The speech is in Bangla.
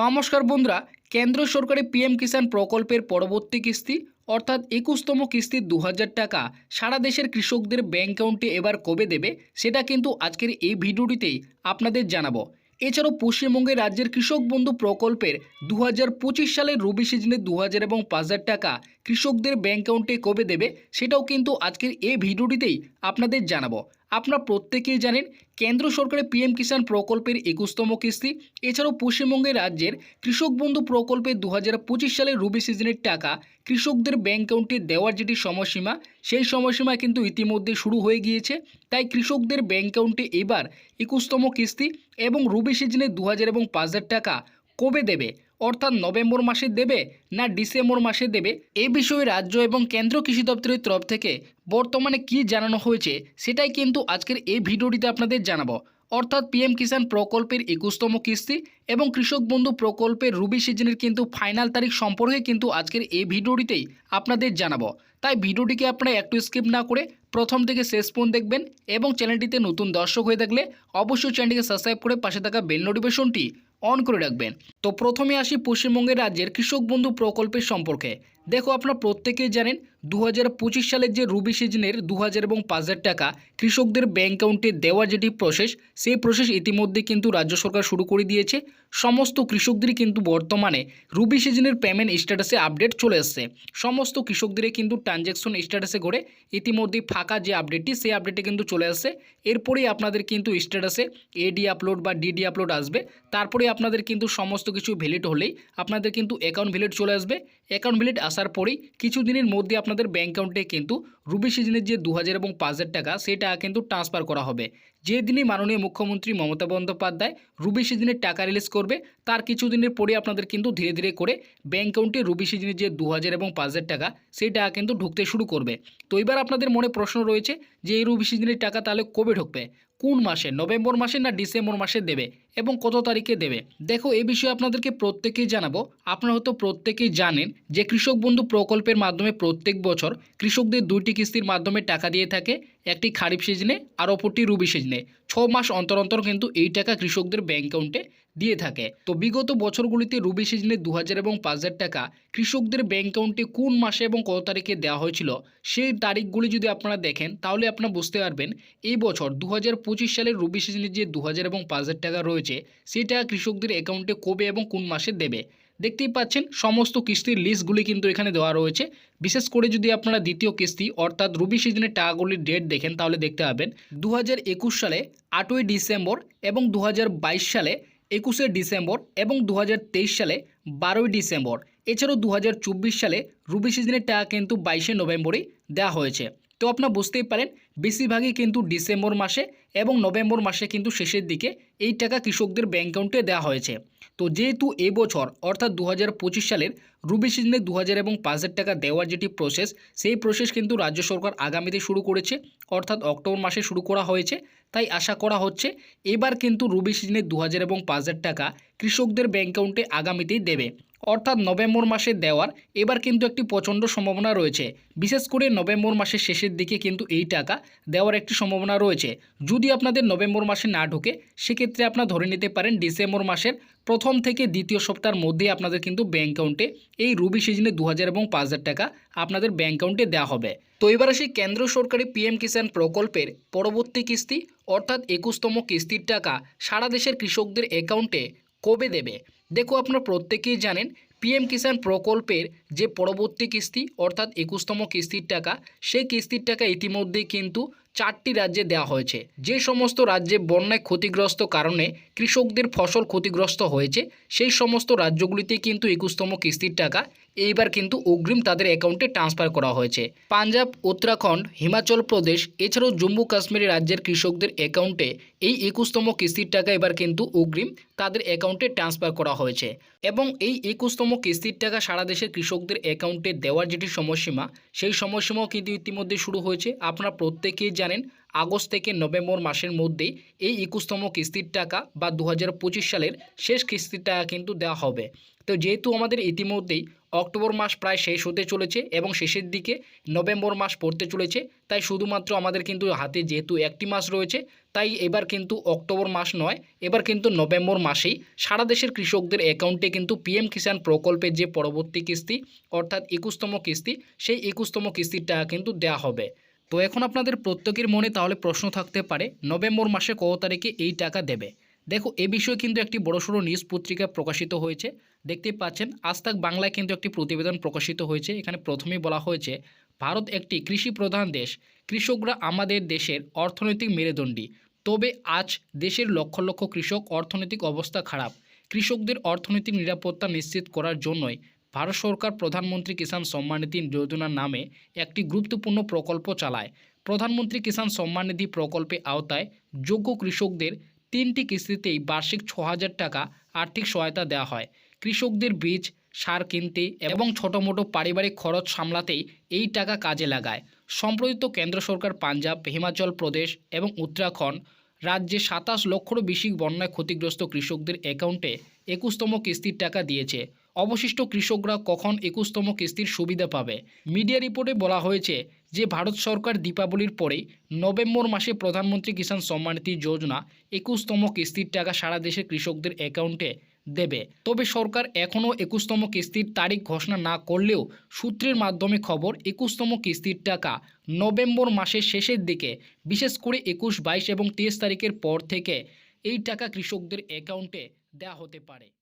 নমস্কার বন্ধুরা কেন্দ্র সরকারের পিএম কিষাণ প্রকল্পের পরবর্তী কিস্তি, অর্থাৎ একুশতম কিস্তি দু হাজার টাকা, সারা দেশের কৃষকদের ব্যাংক অ্যাকাউন্টে এবার কবে দেবে, সেটা কিন্তু আজকের এই ভিডিওটিতেই আপনাদের জানাব। এছাড়াও পশ্চিমবঙ্গের রাজ্যের কৃষক বন্ধু প্রকল্পের দু হাজার পঁচিশ সালের রবি সিজনে দু হাজার এবং পাঁচ হাজার টাকা কৃষকদের ব্যাংক অ্যাকাউন্টে কবে দেবে, সেটাও কিন্তু আজকের এই ভিডিওটিতেই আপনাদের জানাব। আপনারা প্রত্যেকেই জানেন কেন্দ্র সরকারের পিএম কিষাণ প্রকল্পের একুশতম কিস্তি। এছাড়াও পশ্চিমবঙ্গের রাজ্যের কৃষক বন্ধু প্রকল্পের দু হাজার সালের রবি সিজনের টাকা কৃষকদের ব্যাংক অ্যাকাউন্টে দেওয়ার যেটি সময়সীমা, সেই সময়সীমা কিন্তু ইতিমধ্যে শুরু হয়ে গিয়েছে। তাই কৃষকদের ব্যাংক অ্যাকাউন্টে এবার একুশতম কিস্তি এবং রবি সিজনে দু হাজার এবং পাঁচ হাজার টাকা কবে দেবে? অর্থাৎ নভেম্বর মাসে দেবে না ডিসেম্বর মাসে দেবে, এ বিষয়ে রাজ্য এবং কেন্দ্র কৃষি দপ্তরের তরফ থেকে বর্তমানে কি জানানো হয়েছে সেটাই কিন্তু আজকের এই ভিডিওটিতে আপনাদের জানাব। অর্থাৎ পিএম কিষাণ প্রকল্পের একুশতম কিস্তি এবং কৃষক বন্ধু প্রকল্পের রুবি সিজনের কিন্তু ফাইনাল তারিখ সম্পর্কে কিন্তু আজকের এই ভিডিওটিতেই আপনাদের জানাব। তাই ভিডিওটিকে আপনারা একটু স্কিপ না করে প্রথম থেকে শেষ পর্যন্ত দেখবেন এবং চ্যানেলটিতে নতুন দর্শক হয়ে থাকলে অবশ্যই চ্যানেলটিকে সাবস্ক্রাইব করে পাশে থাকা বেল নোটিফিকেশনটি অন করে রাখবেন। তো প্রথমে আসি পশ্চিমবঙ্গের রাজ্যের কৃষক বন্ধু প্রকল্পের সম্পর্কে। দেখো আপনারা প্রত্যেকেই জানেন দু হাজার পঁচিশ সালের যে রুবি সিজনের দু হাজার এবং পাঁচ হাজার টাকা কৃষকদের ব্যাংক অ্যাকাউন্টে দেওয়ার যেটি প্রসেস সেই প্রসেস ইতিমধ্যে কিন্তু রাজ্য সরকার শুরু করে দিয়েছে। সমস্ত কৃষকদেরই কিন্তু বর্তমানে রুবি সিজনের পেমেন্ট স্ট্যাটাসে আপডেট চলে এসছে। সমস্ত কৃষকদেরই কিন্তু ট্রানজ্যাকশন স্ট্যাটাসে করে ইতিমধ্যে ফাঁকা যে আপডেটটি সেই আপডেটে কিন্তু চলে আসছে এরপরেই আপনাদের কিন্তু স্ট্যাটাসে এডি আপলোড বা ডিডি আপলোড আসবে। তারপরে আপনাদের কিন্তু সমস্ত কিছু ভ্যালিড হলেই আপনাদের কিন্তু অ্যাকাউন্ট ভ্যালিড চলে আসবে। অ্যাকাউন্ট ভ্যালিড আসার পরেই কিছু দিনের মধ্যে আপনাদের ব্যাঙ্ক অ্যাকাউন্টে কিন্তু রুবি সিজনের যে দু হাজার এবং পাঁচ হাজার টাকা, সেটা কিন্তু ট্রান্সফার করা হবে। যে দিনই মাননীয় মুখ্যমন্ত্রী মমতা বন্দ্যোপাধ্যায় রুবি সিজনের টাকা রিলিজ করবে, তার কিছু দিনের পরে আপনাদের কিন্তু ধীরে ধীরে করে ব্যাঙ্ক অ্যাকাউন্টে রুবি সিজনের যে দু হাজার এবং পাঁচ হাজার টাকা সেই টাকা কিন্তু ঢুকতে শুরু করবে। তো এবার আপনাদের মনে প্রশ্ন রয়েছে যে এই রুবি সিজনের টাকা তাহলে কবে ঢুকবে? কোন মাসে? নভেম্বর মাসে না ডিসেম্বর মাসে দেবে? এবং কত তারিখে দেবে। দেখো, এ বিষয়ে আপনাদেরকে প্রত্যেকেই জানাব। আপনারা হয়তো প্রত্যেকেই জানেন যে কৃষক বন্ধু প্রকল্পের মাধ্যমে প্রত্যেক বছর কৃষকদের দুইটি কিস্তির মাধ্যমে টাকা দিয়ে থাকে একটি খারিফ সিজনে আর অপরটি রুবি সিজনে। ছ মাস অন্তর অন্তর কিন্তু এই টাকা কৃষকদের ব্যাঙ্ক অ্যাকাউন্টে দিয়ে থাকে। তো বিগত বছরগুলিতে রুবি সিজনে দু হাজার এবং পাঁচ হাজার টাকা কৃষকদের ব্যাঙ্ক অ্যাকাউন্টে কোন মাসে এবং কত তারিখে দেওয়া হয়েছিল সেই তারিখগুলি যদি আপনারা দেখেন, তাহলে আপনারা বুঝতে পারবেন এই বছর দু হাজার পঁচিশ সালের রবি সিজনে যে দু হাজার এবং পাঁচ হাজার টাকা রয়েছে সেই টাকা কৃষকদের অ্যাকাউন্টে কবে এবং কোন মাসে দেবে। দেখতেই পাচ্ছেন, সমস্ত কিস্তির লিস্টগুলি কিন্তু এখানে দেওয়া রয়েছে। বিশেষ করে যদি আপনারা দ্বিতীয় কিস্তি, অর্থাৎ রবি সিজনের টাকাগুলির ডেট দেখেন, তাহলে দেখতে পাবেন দু হাজার একুশ সালে, আটই ডিসেম্বর এবং দু হাজার বাইশ সালে, একুশে ডিসেম্বর এবং দু হাজার তেইশ সালে, বারোই ডিসেম্বর। এছাড়াও দু হাজার চব্বিশ সালে রুবি সিজনের টাকা কিন্তু বাইশে নভেম্বরেই দেওয়া হয়েছে। তো আপনারা বুঝতেই পারেন বেশিরভাগই কিন্তু ডিসেম্বর মাসে এবং নভেম্বর মাসে কিন্তু শেষের দিকে এই টাকা কৃষকদের ব্যাঙ্ক অ্যাকাউন্টে দেওয়া হয়েছে। তো যেহেতু এবছর অর্থাৎ দু হাজার পঁচিশ সালের রুবি সিজনে দু হাজার এবং পাঁচ হাজার টাকা দেওয়ার যেটি প্রসেস সেই প্রসেস কিন্তু রাজ্য সরকার আগামীতে শুরু করেছে, অর্থাৎ অক্টোবর মাসে শুরু করা হয়েছে। তাই আশা করা হচ্ছে এবার কিন্তু রুবি সিজনে দু হাজার এবং পাঁচ হাজার টাকা কৃষকদের ব্যাঙ্ক অ্যাকাউন্টে আগামীতেই দেবে। অর্থাৎ নভেম্বর মাসে দেওয়ার এবার কিন্তু একটি প্রচণ্ড সম্ভাবনা রয়েছে। বিশেষ করে নভেম্বর মাসের শেষের দিকে কিন্তু এই টাকা দেওয়ার একটি সম্ভাবনা রয়েছে। যদি আপনাদের নভেম্বর মাসে না ঢোকে, সেক্ষেত্রে আপনারা ধরে নিতে পারেন ডিসেম্বর মাসের প্রথম থেকে দ্বিতীয় সপ্তাহের মধ্যেই আপনাদের কিন্তু ব্যাঙ্ক অ্যাকাউন্টে এই রুবি সিজনে দু হাজার এবং পাঁচ হাজার টাকা আপনাদের ব্যাঙ্ক অ্যাকাউন্টে দেওয়া হবে। তো এবার আসি কেন্দ্র সরকারি পিএম কিষাণ প্রকল্পের পরবর্তী কিস্তি, অর্থাৎ একুশতম কিস্তির টাকা সারা দেশের কৃষকদের অ্যাকাউন্টে কবে দেবে? দেখো আপনারা প্রত্যেকেই জানেন পিএম কিষাণ প্রকল্পের যে পরবর্তী কিস্তি, অর্থাৎ একুশতম কিস্তির টাকা, সেই কিস্তির টাকা ইতিমধ্যেই কিন্তু চারটি রাজ্যে দেওয়া হয়েছে। যে সমস্ত রাজ্যে বন্যায় ক্ষতিগ্রস্ত কারণে কৃষকদের ফসল ক্ষতিগ্রস্ত হয়েছে, সেই সমস্ত রাজ্যগুলিতে কিন্তু একুশতম কিস্তির টাকা এইবার কিন্তু অগ্রিম তাদের অ্যাকাউন্টে ট্রান্সফার করা হয়েছে। পাঞ্জাব, উত্তরাখণ্ড, হিমাচল প্রদেশ, এছাড়াও জম্মু কাশ্মীর রাজ্যের কৃষকদের অ্যাকাউন্টে এই একুশতম কিস্তির টাকা এবার কিন্তু অগ্রিম তাদের অ্যাকাউন্টে ট্রান্সফার করা হয়েছে। এবং এই একুশতম কিস্তির টাকা সারা দেশের কৃষকদের অ্যাকাউন্টে দেওয়ার যেটি সময়সীমা, সেই সময়সীমাও কিন্তু ইতিমধ্যে শুরু হয়েছে। আপনারা প্রত্যেকেই জানেন, আগস্ট থেকে নভেম্বর মাসের মধ্যেই এই একুশতম কিস্তির টাকা বা দু হাজার পঁচিশ সালের শেষ কিস্তির টাকা কিন্তু দেওয়া হবে। তো যেহেতু আমাদের ইতিমধ্যেই অক্টোবর মাস প্রায় শেষ হতে চলেছে এবং শেষের দিকে নভেম্বর মাস পড়তে চলেছে। তাই শুধুমাত্র আমাদের কিন্তু হাতে যেহেতু একটি মাস রয়েছে, তাই এবার কিন্তু অক্টোবর মাস নয়, এবার কিন্তু নভেম্বর মাসেই সারা দেশের কৃষকদের অ্যাকাউন্টে কিন্তু পিএম কিষাণ প্রকল্পের যে পরবর্তী কিস্তি, অর্থাৎ একুশতম কিস্তি, সেই একুশতম কিস্তির টাকা কিন্তু দেওয়া হবে। তো এখন আপনাদের প্রত্যেকের মনে তাহলে প্রশ্ন থাকতে পারে, নভেম্বর মাসে কত তারিখে এই টাকা দেবে? দেখো, এ বিষয়ে কিন্তু একটি বড়সড় নিউজ পত্রিকায় প্রকাশিত হয়েছে। দেখতে পাচ্ছেন আজ তাক বাংলায় কিন্তু একটি প্রতিবেদন প্রকাশিত হয়েছে। এখানে প্রথমেই বলা হয়েছে, ভারত একটি কৃষি প্রধান দেশ। কৃষকরা আমাদের দেশের অর্থনৈতিক মেরুদণ্ডী। তবে আজ দেশের লক্ষ লক্ষ কৃষক অর্থনৈতিক অবস্থা খারাপ। কৃষকদের অর্থনৈতিক নিরাপত্তা নিশ্চিত করার জন্যই ভারত সরকার প্রধানমন্ত্রী কিষাণ সম্মান নিধি যোজনার নামে একটি গুরুত্বপূর্ণ প্রকল্প চালায়। প্রধানমন্ত্রী কিষাণ সম্মান নিধি প্রকল্পে আওতায় যোগ্য কৃষকদের তিনটি কিস্তিতেই বার্ষিক ছ হাজার টাকা আর্থিক সহায়তা দেওয়া হয়। কৃষকদের বীজ, সার কিনতে এবং ছোটো মোটো পারিবারিক খরচ সামলাতেই এই টাকা কাজে লাগায়। সম্প্রতি কেন্দ্র সরকার পাঞ্জাব, হিমাচল প্রদেশ এবং উত্তরাখণ্ড রাজ্যে সাতাশ লক্ষরও বেশি বন্যায় ক্ষতিগ্রস্ত কৃষকদের অ্যাকাউন্টে একুশতম কিস্তির টাকা দিয়েছে। অবশিষ্ট কৃষকরা কখন একুশতম কিস্তির সুবিধা পাবে? মিডিয়া রিপোর্টে বলা হয়েছে যে, ভারত সরকার দীপাবলির পরেই নভেম্বর মাসে প্রধানমন্ত্রী কিষাণ সম্মান নিধি যোজনা একুশতম কিস্তির টাকা সারা দেশের কৃষকদের অ্যাকাউন্টে দেবে। তবে সরকার এখনও একুশতম কিস্তির তারিখ ঘোষণা না করলেও সূত্রের মাধ্যমে খবর, একুশতম কিস্তির টাকা নভেম্বর মাসের শেষের দিকে, বিশেষ করে একুশ, বাইশ এবং তেইশ তারিখের পর থেকে এই টাকা কৃষকদের অ্যাকাউন্টে দেওয়া হতে পারে।